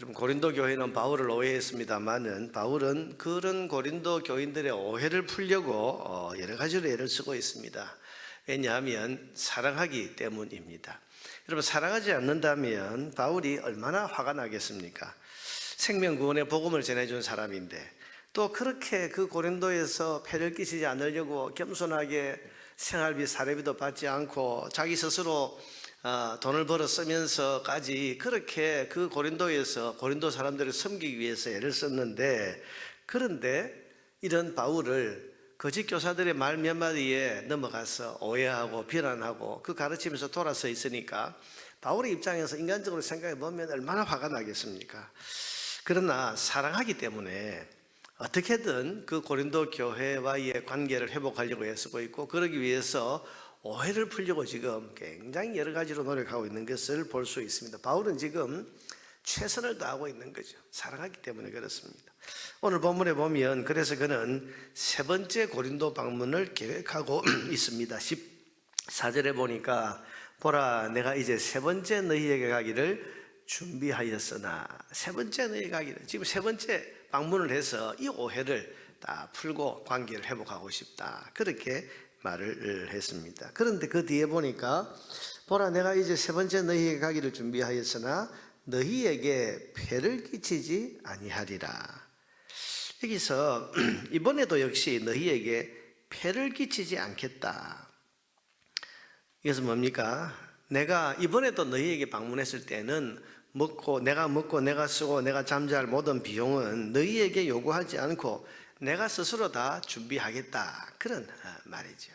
여러분 고린도 교회는 바울을 오해했습니다만은 바울은 그런 고린도 교인들의 오해를 풀려고 어, 여러 가지로 애를 쓰고 있습니다. 왜냐하면 사랑하기 때문입니다. 여러분 사랑하지 않는다면 바울이 얼마나 화가 나겠습니까? 생명 구원의 복음을 전해준 사람인데 또 그렇게 그 고린도에서 폐를 끼치지 않으려고 겸손하게 생활비 사례비도 받지 않고 자기 스스로 어, 돈을 벌어 쓰면서까지 그렇게 그 고린도에서 고린도 사람들을 섬기기 위해서 애를 썼는데 그런데 이런 바울을 거짓 교사들의 말 몇 마디에 넘어가서 오해하고 비난하고 그 가르치면서 돌아서 있으니까 바울의 입장에서 인간적으로 생각해 보면 얼마나 화가 나겠습니까? 그러나 사랑하기 때문에 어떻게든 그 고린도 교회와의 관계를 회복하려고 애쓰고 있고 그러기 위해서 오해를 풀려고 지금 굉장히 여러 가지로 노력하고 있는 것을 볼 수 있습니다. 바울은 지금 최선을 다하고 있는 거죠. 사랑하기 때문에 그렇습니다. 오늘 본문에 보면 그래서 그는 세 번째 고린도 방문을 계획하고 있습니다. 14절에 보니까 보라 내가 이제 세 번째 너희에게 가기를 준비하였으나 세 번째 너희 가기를 지금 세 번째 방문을 해서 이 오해를 다 풀고 관계를 회복하고 싶다. 그렇게 말을 했습니다. 그런데 그 뒤에 보니까 보라 내가 이제 세 번째 너희에게 가기를 준비하였으나 너희에게 폐를 끼치지 아니하리라. 여기서 이번에도 역시 너희에게 폐를 끼치지 않겠다. 이것은 뭡니까? 내가 이번에도 너희에게 방문했을 때는 먹고 내가 먹고 내가 쓰고 내가 잠잘 모든 비용은 너희에게 요구하지 않고 내가 스스로 다 준비하겠다. 그런 어, 말이죠.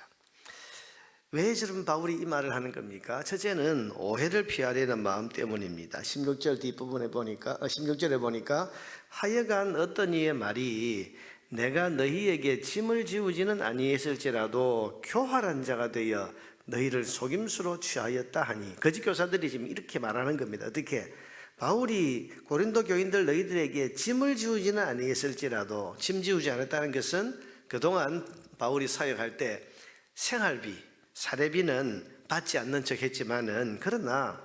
왜 저런 바울이 이 말을 하는 겁니까? 첫째는 오해를 피하려는 마음 때문입니다. 16절 뒷부분에 보니까, 16절에 보니까 하여간 어떤 이의 말이 내가 너희에게 짐을 지우지는 아니했을지라도 교활한 자가 되어 너희를 속임수로 취하였다 하니 거짓 교사들이 지금 이렇게 말하는 겁니다. 어떻게? 바울이 고린도 교인들 너희들에게 짐을 지우지는 아니했을지라도 짐 지우지 않았다는 것은 그동안 바울이 사역할 때 생활비, 사례비는 받지 않는 척 했지만은 그러나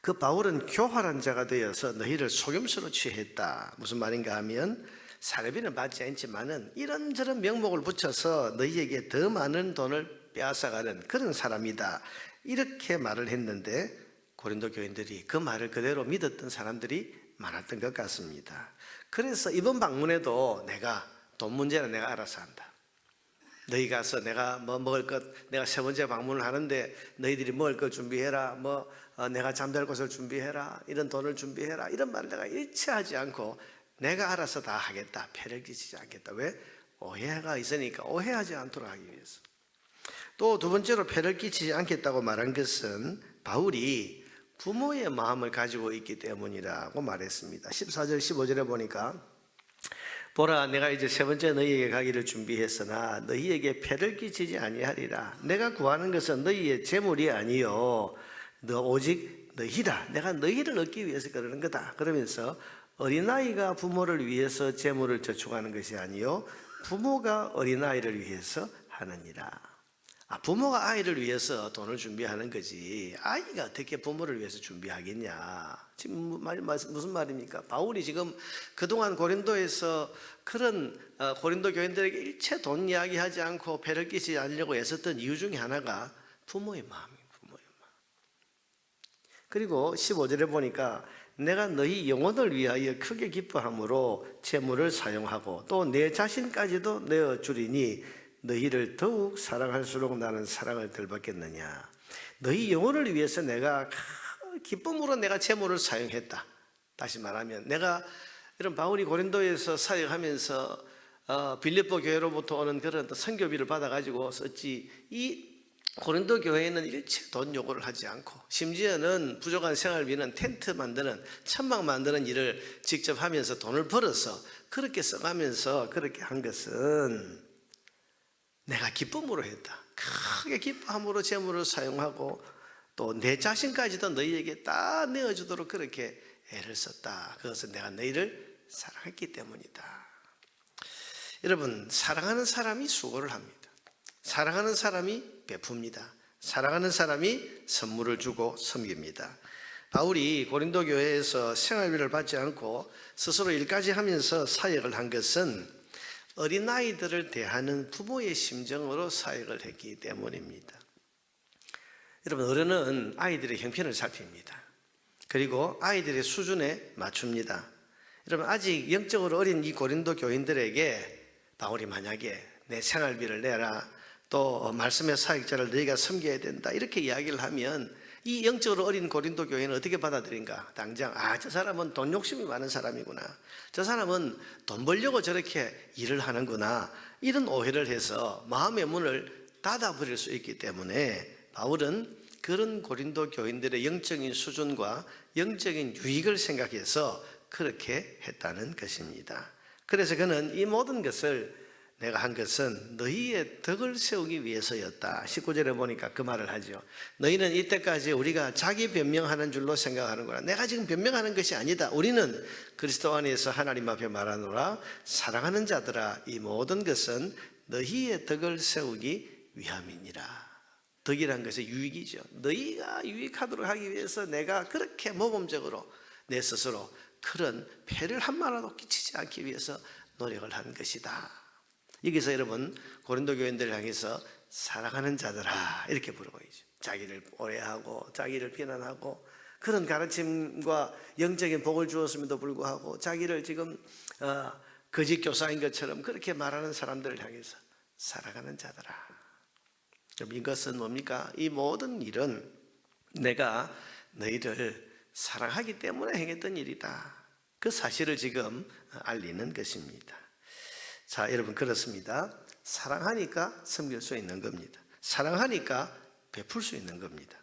그 바울은 교활한 자가 되어서 너희를 속임수로 취했다. 무슨 말인가 하면 사례비는 받지 않지만은 이런저런 명목을 붙여서 너희에게 더 많은 돈을 빼앗아가는 그런 사람이다. 이렇게 말을 했는데 고린도 교인들이 그 말을 그대로 믿었던 사람들이 많았던 것 같습니다. 그래서 이번 방문에도 내가 돈 문제는 내가 알아서 한다. 너희 가서 내가 뭐 먹을 것, 내가 세 번째 방문을 하는데 너희들이 먹을 것 준비해라. 뭐 어, 내가 잠잘 곳을 준비해라. 이런 돈을 준비해라. 이런 말을 내가 일치하지 않고 내가 알아서 다 하겠다. 폐를 끼치지 않겠다. 왜? 오해가 있으니까 오해하지 않도록 하기 위해서. 또 두 번째로 폐를 끼치지 않겠다고 말한 것은 바울이 부모의 마음을 가지고 있기 때문이라고 말했습니다. 14절, 15절에 보니까 보라 내가 이제 세 번째 너희에게 가기를 준비했으나 너희에게 폐를 끼치지 아니하리라. 내가 구하는 것은 너희의 재물이 아니요 너 오직 너희라. 내가 너희를 얻기 위해서 그러는 거다. 그러면서 어린아이가 부모를 위해서 재물을 저축하는 것이 아니요 부모가 어린아이를 위해서 하느니라. 아, 부모가 아이를 위해서 돈을 준비하는 거지. 아이가 어떻게 부모를 위해서 준비하겠냐. 지금 말, 무슨 말입니까? 바울이 지금 그동안 고린도에서 그런 어, 고린도 교인들에게 일체 돈 이야기 하지 않고 배를 끼지 않으려고 애썼던 이유 중에 하나가 부모의 마음이에요. 부모의 마음. 그리고 15절에 보니까 내가 너희 영혼을 위하여 크게 기뻐함으로 재물을 사용하고 또 내 자신까지도 내어 주리니 너희를 더욱 사랑할수록 나는 사랑을 덜 받겠느냐. 너희 영혼을 위해서 내가 기쁨으로 내가 재물을 사용했다. 다시 말하면 내가 이런 바울이 고린도에서 사역하면서 어, 빌립보 교회로부터 오는 그런 선교비를 받아가지고 썼지 이 고린도 교회에는 일체 돈 요구를 하지 않고 심지어는 부족한 생활비는 텐트 만드는 천막 만드는 일을 직접 하면서 돈을 벌어서 그렇게 써가면서 그렇게 한 것은 내가 기쁨으로 했다. 크게 기뻐함으로 재물을 사용하고 또 내 자신까지도 너희에게 다 내어주도록 그렇게 애를 썼다. 그것은 내가 너희를 사랑했기 때문이다. 여러분, 사랑하는 사람이 수고를 합니다. 사랑하는 사람이 베풉니다. 사랑하는 사람이 선물을 주고 섬깁니다. 바울이 고린도 교회에서 생활비를 받지 않고 스스로 일까지 하면서 사역을 한 것은 어린아이들을 대하는 부모의 심정으로 사역을 했기 때문입니다. 여러분, 어른은 아이들의 형편을 살핍니다. 그리고 아이들의 수준에 맞춥니다. 여러분, 아직 영적으로 어린 이 고린도 교인들에게 바울이 만약에 내 생활비를 내라, 또 말씀의 사역자를 너희가 섬겨야 된다, 이렇게 이야기를 하면 이 영적으로 어린 고린도 교회는 어떻게 받아들인가? 당장, 아, 저 사람은 돈 욕심이 많은 사람이구나. 저 사람은 돈 벌려고 저렇게 일을 하는구나. 이런 오해를 해서 마음의 문을 닫아 버릴 수 있기 때문에 바울은 그런 고린도 교인들의 영적인 수준과 영적인 유익을 생각해서 그렇게 했다는 것입니다. 그래서 그는 이 모든 것을 내가 한 것은 너희의 덕을 세우기 위해서였다. 19절에 보니까 그 말을 하죠. 너희는 이때까지 우리가 자기 변명하는 줄로 생각하는구나. 내가 지금 변명하는 것이 아니다. 우리는 그리스도 안에서 하나님 앞에 말하노라. 사랑하는 자들아, 이 모든 것은 너희의 덕을 세우기 위함이니라. 덕이란 것이 유익이죠. 너희가 유익하도록 하기 위해서 내가 그렇게 모범적으로 내 스스로 그런 폐를 한 마라도 끼치지 않기 위해서 노력을 한 것이다. 여기서 여러분 고린도 교인들을 향해서 사랑하는 자들아 이렇게 부르고 있죠. 자기를 오해하고 자기를 비난하고 그런 가르침과 영적인 복을 주었음에도 불구하고 자기를 지금 어, 거짓 교사인 것처럼 그렇게 말하는 사람들을 향해서 사랑하는 자들아. 그럼 이것은 뭡니까? 이 모든 일은 내가 너희를 사랑하기 때문에 행했던 일이다. 그 사실을 지금 알리는 것입니다. 자, 여러분 그렇습니다. 사랑하니까 섬길 수 있는 겁니다. 사랑하니까 베풀 수 있는 겁니다.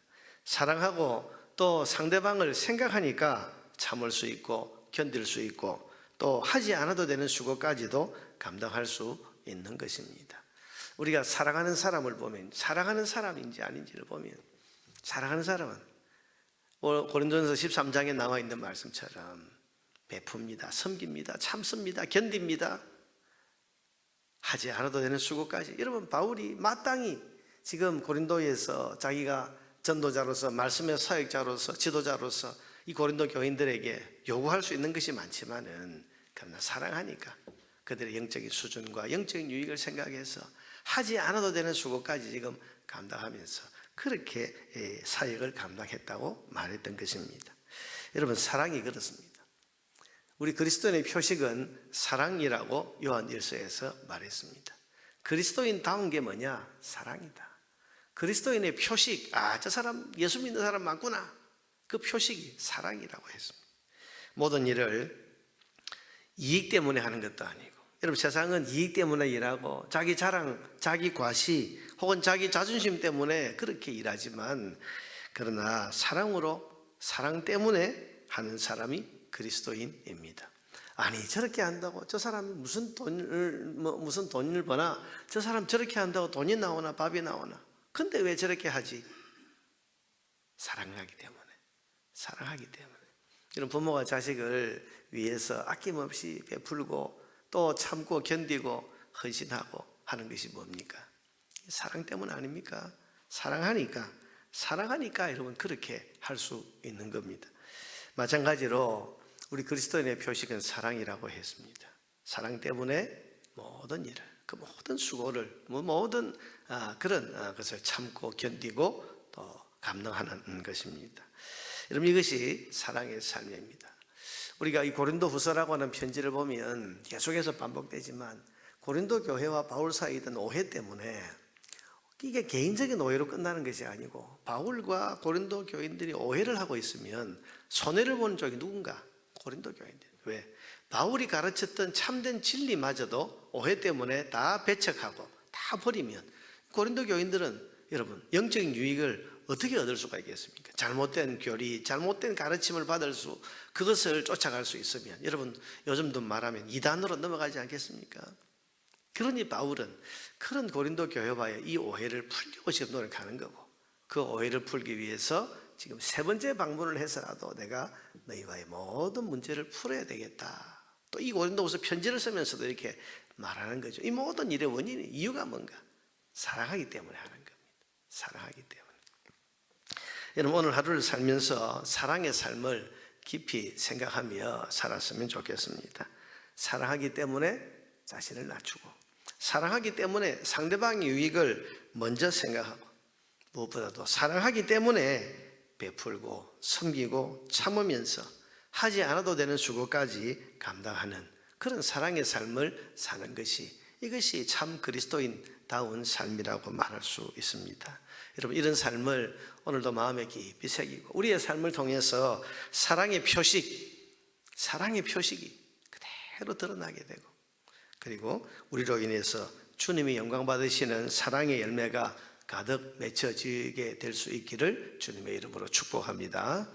사랑하고 또 상대방을 생각하니까 참을 수 있고 견딜 수 있고 또 하지 않아도 되는 수고까지도 감당할 수 있는 것입니다. 우리가 사랑하는 사람을 보면 사랑하는 사람인지 아닌지를 보면 사랑하는 사람은 고린도전서 13장에 나와 있는 말씀처럼 베풉니다. 섬깁니다. 참습니다. 견딥니다. 하지 않아도 되는 수고까지. 여러분 바울이 마땅히 지금 고린도에서 자기가 전도자로서 말씀의 사역자로서 지도자로서 이 고린도 교인들에게 요구할 수 있는 것이 많지만은 그러나 사랑하니까 그들의 영적인 수준과 영적인 유익을 생각해서 하지 않아도 되는 수고까지 지금 감당하면서 그렇게 사역을 감당했다고 말했던 것입니다. 여러분 사랑이 그렇습니다. 우리 그리스도인의 표식은 사랑이라고 요한 1서에서 말했습니다. 그리스도인다운 게 뭐냐? 사랑이다. 그리스도인의 표식, 아, 저 사람 예수 믿는 사람 많구나. 그 표식이 사랑이라고 했습니다. 모든 일을 이익 때문에 하는 것도 아니고 여러분 세상은 이익 때문에 일하고 자기 자랑, 자기 과시 혹은 자기 자존심 때문에 그렇게 일하지만 그러나 사랑으로 사랑 때문에 하는 사람이 그리스도인입니다. 아니 저렇게 한다고 저 사람이 무슨 돈을 뭐 무슨 돈을 버나 저 사람 저렇게 한다고 돈이 나오나 밥이 나오나 근데 왜 저렇게 하지? 사랑하기 때문에 사랑하기 때문에 이런 부모가 자식을 위해서 아낌없이 베풀고 또 참고 견디고 헌신하고 하는 것이 뭡니까? 사랑 때문 아닙니까? 사랑하니까 사랑하니까 여러분 그렇게 할 수 있는 겁니다. 마찬가지로 우리 그리스도인의 표식은 사랑이라고 했습니다. 사랑 때문에 모든 일을 그 모든 수고를 뭐 모든 아, 그런 아, 것을 참고 견디고 또 감당하는 것입니다. 여러분 이것이 사랑의 삶입니다. 우리가 이 고린도 후서라고 하는 편지를 보면 계속해서 반복되지만 고린도 교회와 바울 사이에 있던 오해 때문에 이게 개인적인 오해로 끝나는 것이 아니고 바울과 고린도 교인들이 오해를 하고 있으면 손해를 보는 쪽이 누군가? 고린도 교인들. 왜? 바울이 가르쳤던 참된 진리마저도 오해 때문에 다 배척하고 다 버리면 고린도 교인들은 여러분 영적인 유익을 어떻게 얻을 수가 있겠습니까? 잘못된 교리, 잘못된 가르침을 받을 수, 그것을 쫓아갈 수 있으면 여러분 요즘도 말하면 이단으로 넘어가지 않겠습니까? 그러니 바울은 그런 고린도 교회와의 이 오해를 풀려고 지금 노력하는 거고 그 오해를 풀기 위해서 지금 세 번째 방문을 해서라도 내가 너희와의 모든 문제를 풀어야 되겠다. 또 이 고린도후서 편지를 쓰면서도 이렇게 말하는 거죠. 이 모든 일의 원인이 이유가 뭔가? 사랑하기 때문에 하는 겁니다. 사랑하기 때문에. 여러분 오늘 하루를 살면서 사랑의 삶을 깊이 생각하며 살았으면 좋겠습니다. 사랑하기 때문에 자신을 낮추고 사랑하기 때문에 상대방의 유익을 먼저 생각하고 무엇보다도 사랑하기 때문에 베풀고 섬기고 참으면서 하지 않아도 되는 수고까지 감당하는 그런 사랑의 삶을 사는 것이 이것이 참 그리스도인다운 삶이라고 말할 수 있습니다. 여러분 이런 삶을 오늘도 마음에 깊이 새기고 우리의 삶을 통해서 사랑의 표식, 사랑의 표식이 그대로 드러나게 되고 그리고 우리로 인해서 주님이 영광 받으시는 사랑의 열매가 가득 맺혀지게 될 수 있기를 주님의 이름으로 축복합니다.